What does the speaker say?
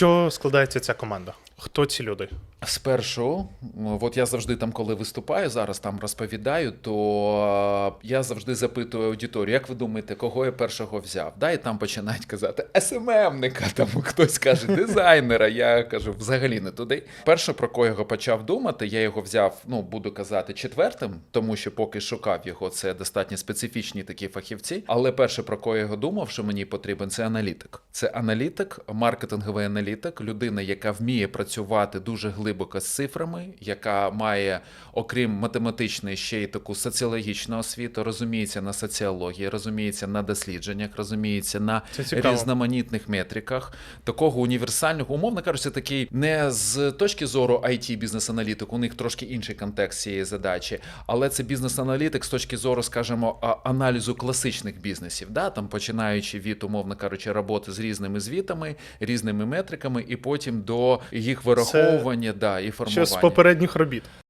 що складається ця команда? Хто ці люди? Спершу, от я завжди там, коли виступаю, зараз там розповідаю, то е, я завжди запитую аудиторію, як ви думаєте, кого я першого взяв? Да, і там починають казати СММника, там хтось каже дизайнера. Я кажу, взагалі не туди. Перше, про кого почав думати, я його взяв, ну буду казати, четвертим, тому що поки шукав його, це достатньо специфічні такі фахівці. Але перше, про кого я його думав, що мені потрібен, це аналітик. Це аналітик, маркетинговий аналітик, людина, яка вміє працювати дуже глибоко з цифрами, яка має, окрім математичної, ще й таку соціологічну освіту, розуміється на соціології, розуміється на дослідженнях, розуміється на різноманітних метриках. Такого універсального, умовно кажучи, такий не з точки зору IT бізнес-аналітик, у них трошки інший контекст цієї задачі, але це бізнес-аналітик з точки зору, скажімо, аналізу класичних бізнесів, да? там починаючи від, умовно кажучи, роботи з різними звітами, різними метриками, і потім до їх вираховування да, і формування. Ще з попередніх робіт?